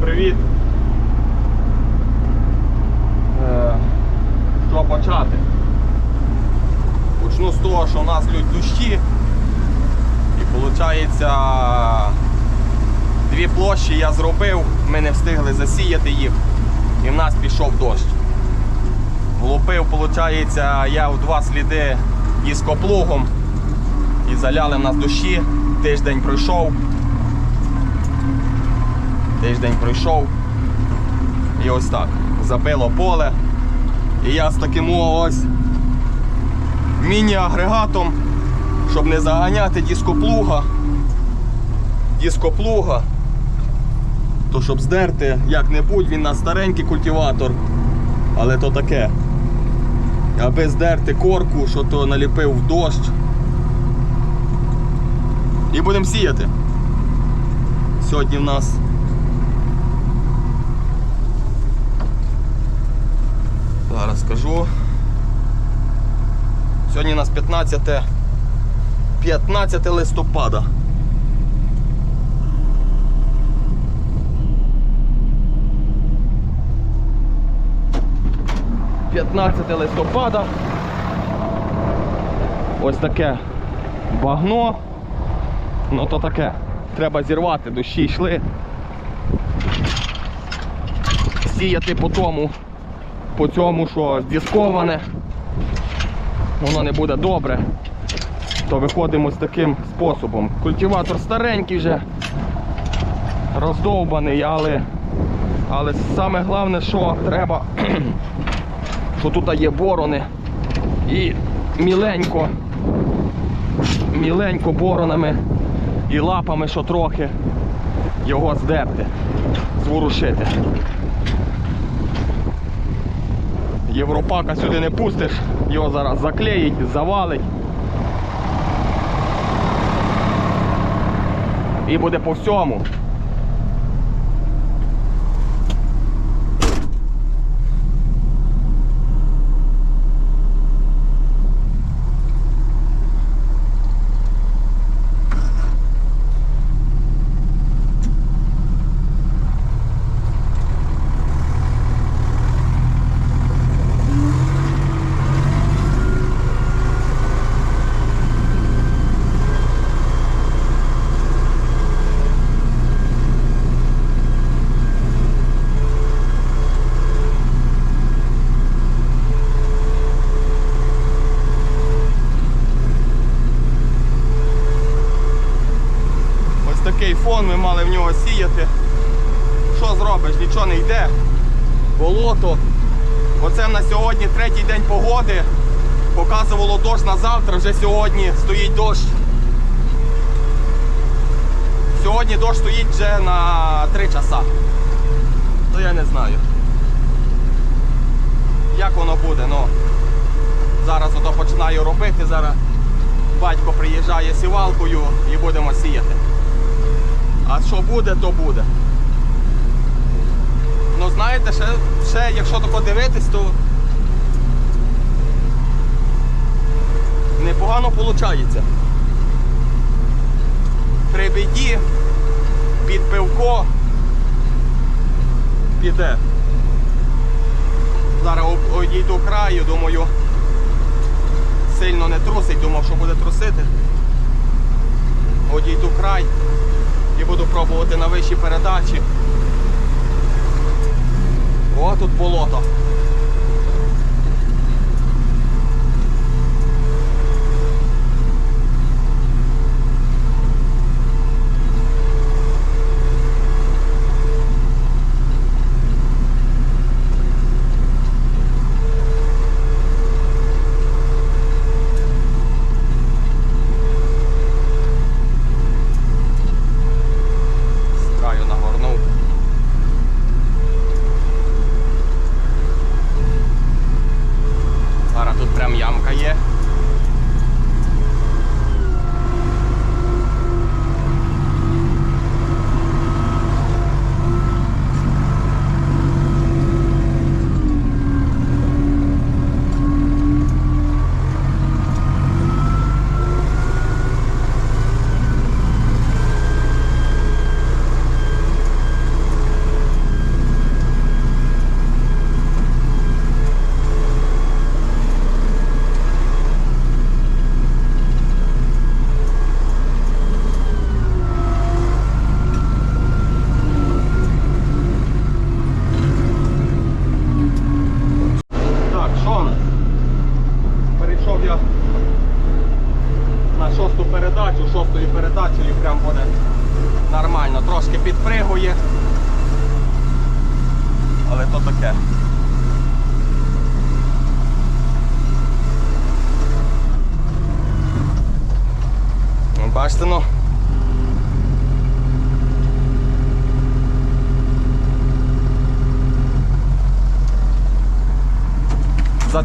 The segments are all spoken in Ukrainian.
привіт. Е, Що почати? Почну з того, що у нас лють дощі. І виходить, дві площі я зробив, ми не встигли засіяти їх, і в нас пішов дощ. Влупив, виходить, я в два сліди дископлугом і заляли в нас дощі. Тиждень пройшов. Тиждень пройшов. І ось так. Забило поле. І я з таким ось міні-агрегатом, щоб не заганяти дископлуга. Дископлуга. То щоб здерти як-небудь, він на старенький культиватор. Але то таке. Аби здерти корку, що то наліпив в дощ. І будемо сіяти. Сьогодні в нас Зараз скажу. Сьогодні у нас 15 15 листопада. П'ятнадцяте листопада. Ось таке багно. Ну то таке. Треба зірвати, дощі йшли. Сіяти по тому, по цьому, що здісковане, воно не буде добре. То виходимо з таким способом. Культиватор старенький вже, роздовбаний, але, але саме головне, що треба, що тут є борони і міленько, міленько боронами і лапами, що трохи його здерти, зворушити. Європака сюди не пустиш, його зараз заклеїть, завалить. І буде по всьому. Ось такий фон, ми мали в нього сіяти. Що зробиш? Нічого не йде. Болото. Оце на сьогодні третій день погоди. Показувало дощ на завтра, вже сьогодні стоїть дощ. Сьогодні дощ стоїть вже на 3 часа. То я не знаю. Як воно буде, ну. Зараз ото починаю робити, зараз батько приїжджає сівалкою і будемо сіяти. А що буде, то буде. Ну знаєте, ще, ще якщо тако дивитись, то непогано виходить. При біді, під пивко піде. Зараз одійду краю, думаю, сильно не трусить, думав, що буде трусити. Одійду край і буду пробувати на вищій передачі. О, тут болото. З краю нагорнув. трошки підпригує. Але то таке. Ну, Бачите, ну.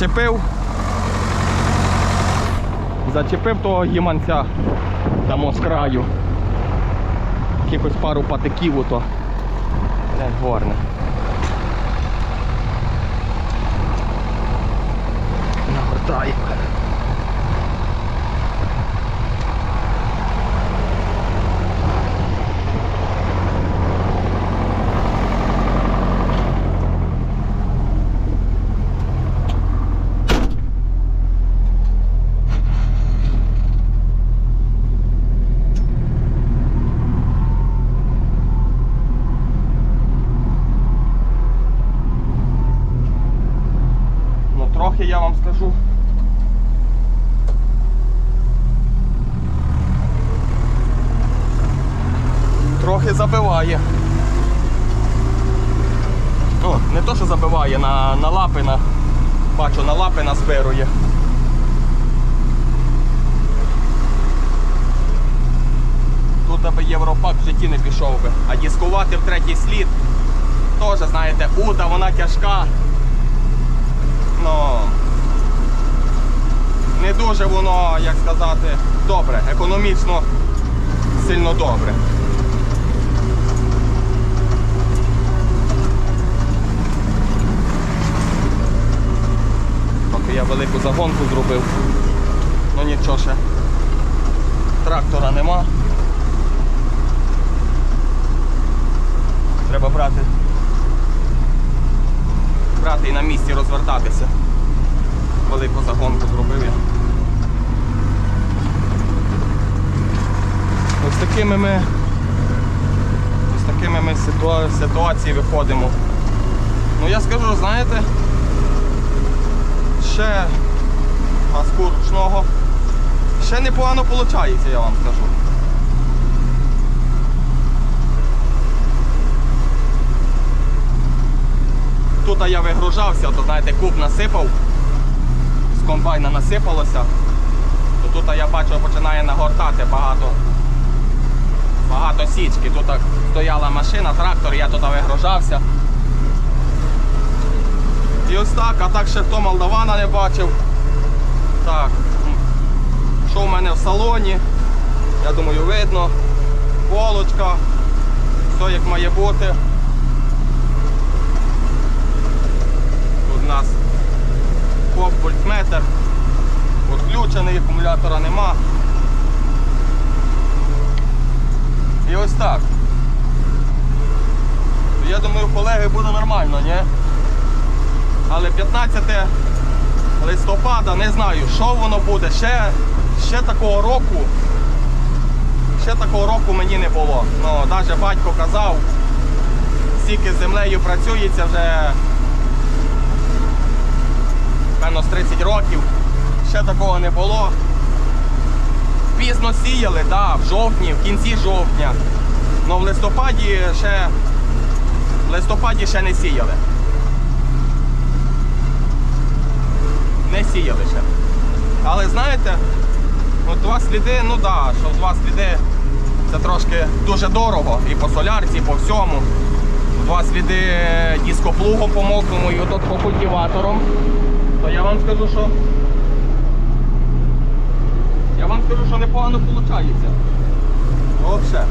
Зачепив. Зачепив того гіманця там з краю. Якихось пару патиків ото. Не горне. Нагортає. Ну трохи я вам скажу. Трохи забиває. О, не то, що забиває, на, на лапи на. Бачу, на лапи назбирує. Тут аби Європак в житті не пішов би. А дискувати в третій слід. Теж, знаєте, уда, вона тяжка. Ну не дуже воно, як сказати, добре, економічно сильно добре. Поки я велику загонку зробив. Ну нічого ще. Трактора нема. Треба брати. Брати і на місці розвертатися. Велику загонку зробив я. Ось такими ми ось такими ми ситуа... ситуації виходимо. Ну я скажу, знаєте, ще газку ручного ще непогано виходить, я вам скажу. Тут я вигружався, то знаєте, куб насипав, з комбайна насипалося, то тут я бачу починає нагортати багато багато січки. Тут стояла машина, трактор, я туди вигружався. І ось так, а так ще хто Молдавана не бачив. Так, що в мене в салоні? Я думаю, видно. Полочка, все як має бути. Тут у нас поп вольтметр, відключений, акумулятора нема. І ось так. Я думаю, колеги буде нормально, ні? Але 15 листопада не знаю, що воно буде. Ще, ще такого року. Ще такого року мені не було. Ну, навіть батько казав, стільки з землею працюється вже певно з 30 років. Ще такого не було. Пізно сіяли, да, в жовтні, в кінці жовтня. Ну в листопаді ще в листопаді ще не сіяли. Не сіяли ще. Але знаєте, от два сліди, ну да, що два сліди це трошки дуже дорого. І по солярці, і по всьому. Два сліди дископлугом по мокрому і отут по культиватором. То я вам скажу, що я вам скажу, що непогано виходить. Взагалі.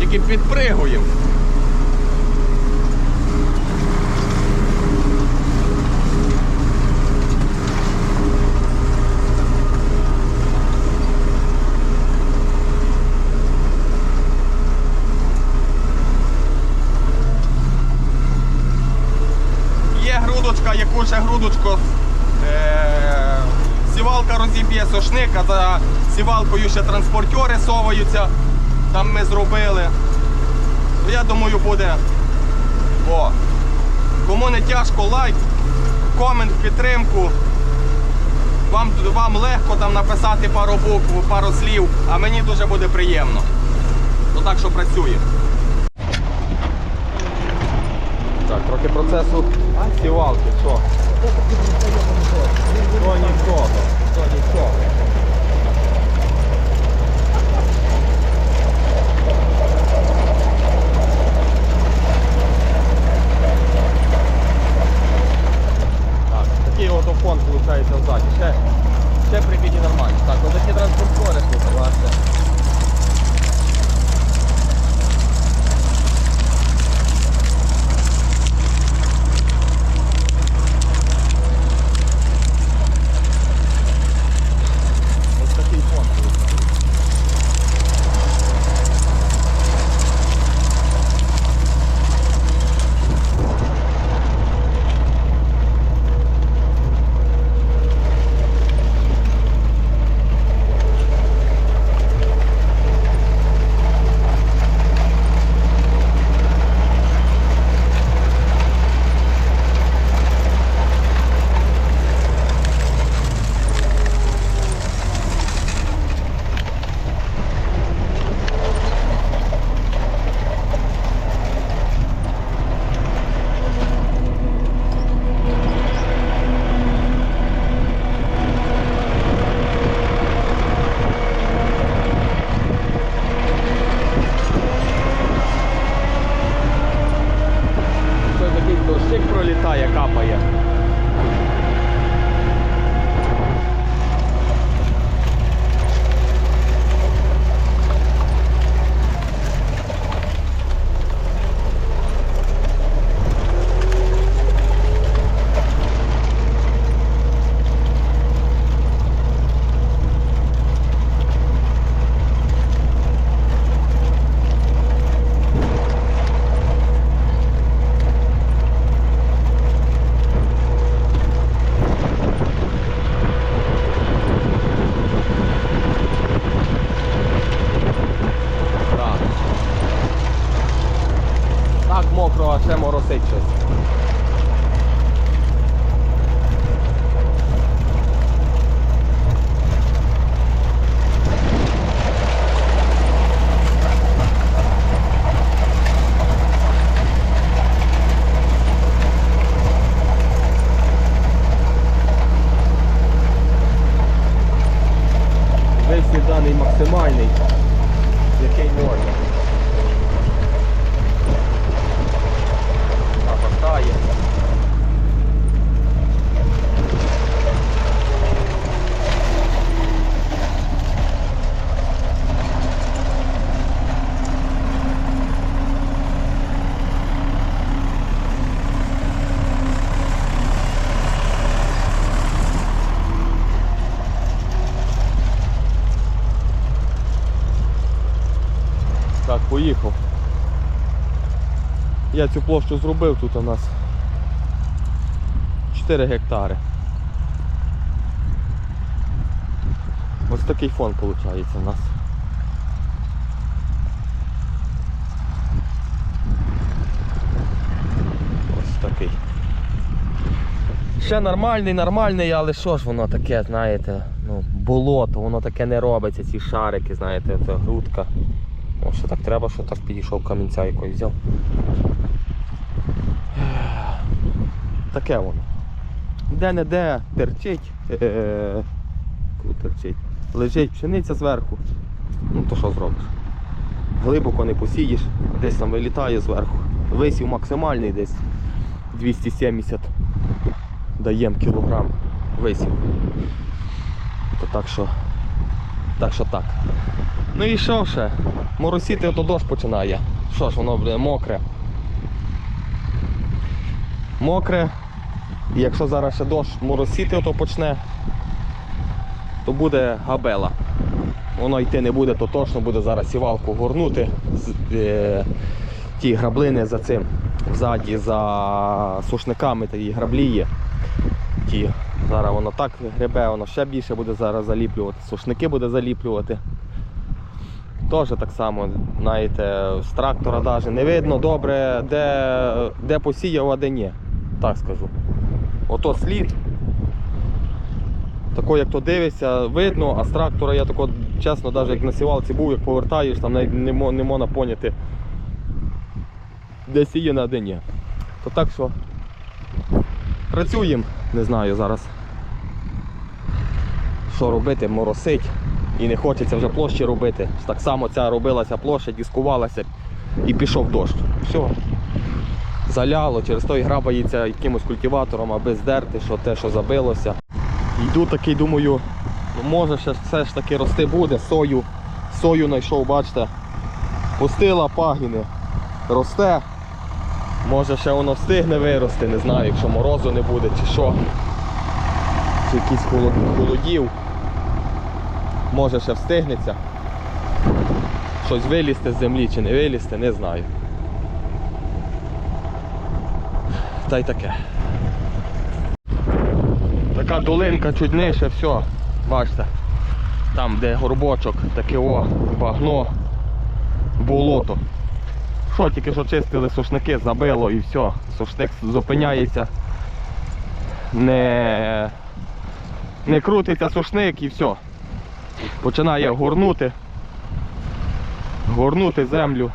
Тільки підпригуємо. Ще грудочку е- сівалка розіб'є сошник, а за сівалкою ще транспортери соваються. Там ми зробили. Ну, Я думаю, буде. О. Кому не тяжко, лайк, комент підтримку. Вам, вам легко там написати пару букв, пару слів, а мені дуже буде приємно. Ну так що працює. Так, трохи процесу сівалки, що? То нічого, то нічого. Так, такий от фон виходить ззаді. Ще, ще при нормально. Так, ось такі транспортери тут, бачите. Я цю площу зробив, тут у нас 4 гектари. Ось такий фон виходить у нас. Ось такий. Ще нормальний, нормальний, але що ж воно таке, знаєте, ну, болото, воно таке не робиться, ці шарики, знаєте, це грудка. О, що так треба, що так підійшов камінця якось взяв. Таке воно. Де-не-де терчить. Терчить. Лежить пшениця зверху. Ну то що зробиш? Глибоко не посієш, десь там вилітає зверху. Висів максимальний десь 270 даємо кілограм висів. То так що. Так що так. Ну і що ще? Моросіти ото дощ починає. Що ж, воно буде мокре. Мокре. І якщо зараз ще дощ моросіти ото почне, то буде габела. Воно йти не буде, то точно буде зараз сівалку горнути. Е, ті граблини за цим. Ззаді за сушниками такі граблі є. Ті. Зараз воно так гребе, воно ще більше буде зараз заліплювати. Сушники буде заліплювати. Теж так само, знаєте, з трактора навіть не видно добре, де, де посіяв, а де ні. Так скажу. Ото слід. Тако, як то дивишся, видно, а з трактора я тако, чесно, навіть як на сівалці був, як повертаєш, там навіть не, можна поняти, де сіяно, а де ні. То так що працюємо, не знаю зараз. Що робити, моросить. І не хочеться вже площі робити. Так само ця робилася площа, дискувалася і пішов дощ. Все. Заляло, через той грабається якимось культиватором, аби здерти, що те, що забилося. Йду такий, думаю, ну може ще все ж таки рости буде. Сою, сою знайшов, бачите. Пустила пагіни. Росте. Може ще воно встигне вирости, не знаю, якщо морозу не буде чи що. Чи холод, холодів. Може ще встигнеться. Щось вилізти з землі чи не вилізти, не знаю. Та й таке. Така долинка чуть нижче, все. Бачите. Там, де горбочок, таке о, багно, болото. Що тільки що чистили сушники, забило і все. Сушник зупиняється. Не, не крутиться сушник і все. Починає горнути. Горнути землю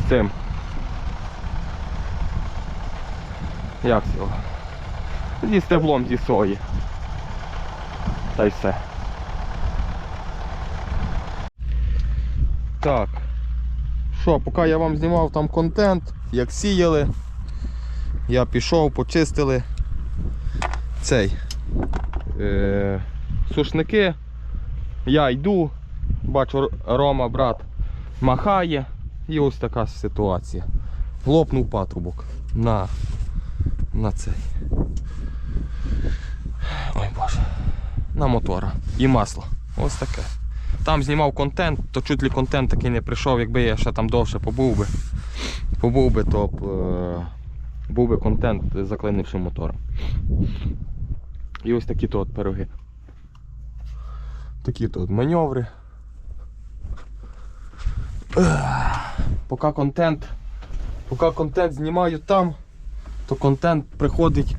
з цим. Як цього? Зі стеблом зі сої. Та й все. Так. Що, поки я вам знімав там контент, як сіяли, я пішов, почистили цей е, сушники. Я йду, бачу Рома, брат, махає. І ось така ситуація. Лопнув патрубок на, на цей. Ой боже. На мотора. І масло. Ось таке. Там знімав контент, то чуть ли контент такий не прийшов, якби я ще там довше побув би. Побув би, то е, був би контент з заклинившим мотором. І ось такі то от пироги. Такі то от маневри. Поки контент, поки контент знімаю там, то контент приходить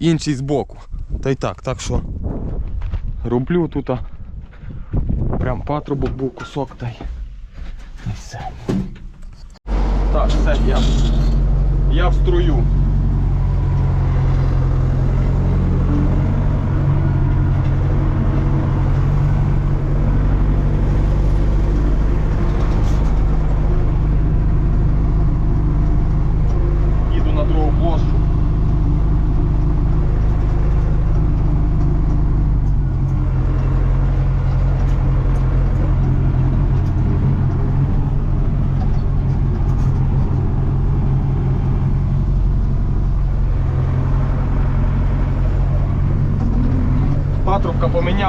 інший збоку. Та й так, так що роблю тут. Прям патрубок був кусок та й. та й все. Так, все, я, я в струю. Їду на другу площу.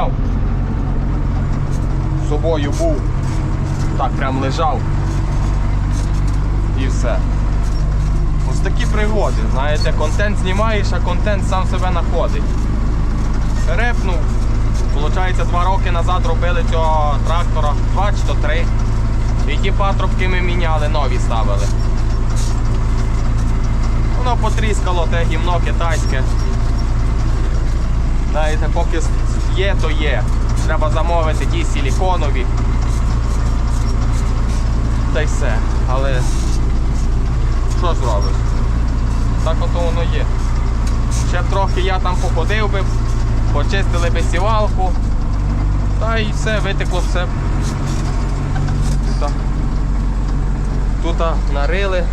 Поміняв. З собою був. Так прям лежав. І все. Ось такі пригоди. Знаєте, контент знімаєш, а контент сам себе знаходить. Репнув. Получається, два роки назад робили цього трактора, два чи то три. І ті патрубки ми міняли, нові ставили. Воно потріскало те гімно китайське. Знаєте, поки є, то є. Треба замовити ті силіконові. Та й все. Але що зробиш? Так ото воно є. Ще трохи я там походив би, почистили би сівалку. Та і все, витекло все. Тут нарили.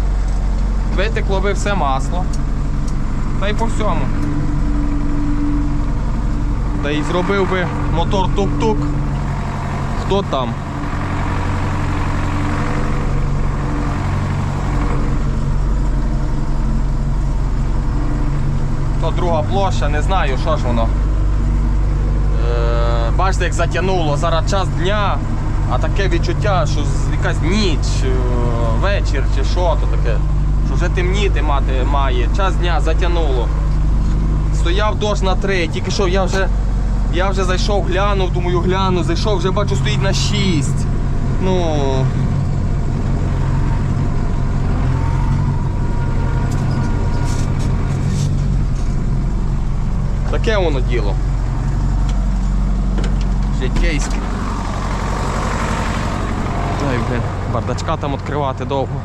Витекло би все масло. Та й по всьому. Та й зробив би мотор тук-тук. Хто там? То друга площа, не знаю, що ж воно. Е, бачите, як затягнуло. Зараз час дня, а таке відчуття, що якась ніч, е, вечір чи що то таке. Що вже темніти мати має. Час дня затягнуло. Стояв дощ на три, тільки що я вже, я вже зайшов, глянув, думаю, гляну, зайшов, вже бачу, стоїть на 6. Ну. Таке воно діло. житейське. Ой, блін, бардачка там відкривати довго.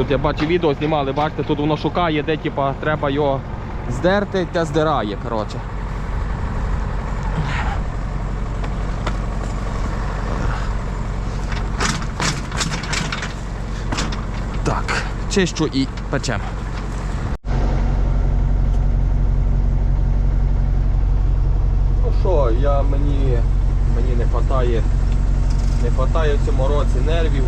Тут я бачу відео знімали, бачите, тут воно шукає, де типа, треба його здерти, те здирає, коротше. Так, чищу і печем. Ну що, я мені, мені не вистачає, не вистачає в цьому році нервів.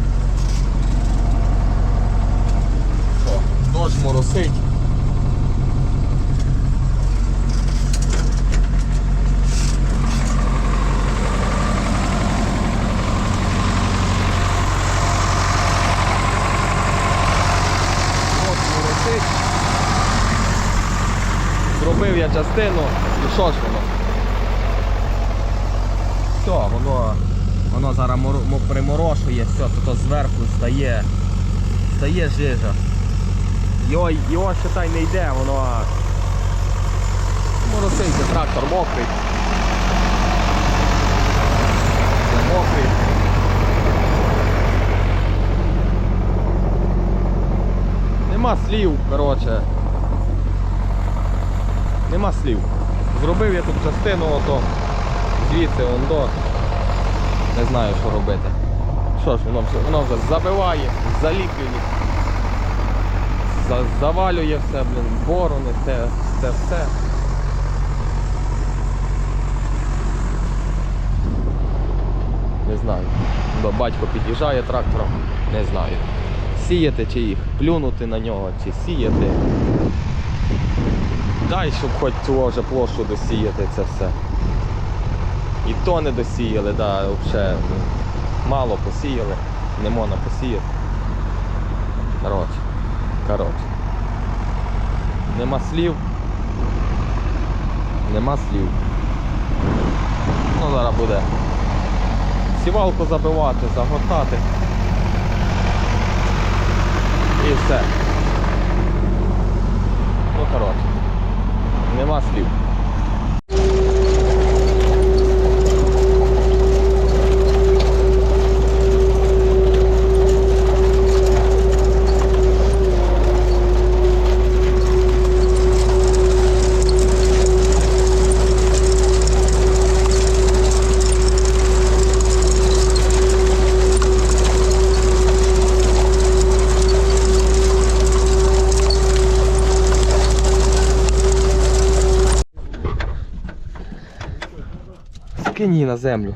Що, дощ моросить. Зробив я частину і що ж воно? Все, воно, воно зараз приморошує, все, то зверху стає, стає жижа. Його, його считай не йде, воно мороситься, трактор мокрий. Мокрий. Нема слів, коротше. Нема слів. Зробив я тут частину ото звідси вон до. Не знаю, що робити. Що ж, воно вже, воно вже забиває, заліплює. За- завалює все, блін, борони, це, це все. Не знаю. Батько під'їжджає трактором, не знаю. Сіяти чи їх, плюнути на нього, чи сіяти. Дай, щоб хоч цього вже площу досіяти це все. І то не досіяли, да, взагалі мало посіяли, не можна посіяти. Коротше, коротше. Нема слів. Нема слів. Ну зараз буде сівалку забивати, загортати. І все. Ну коротше. Нема слів. Її на землю.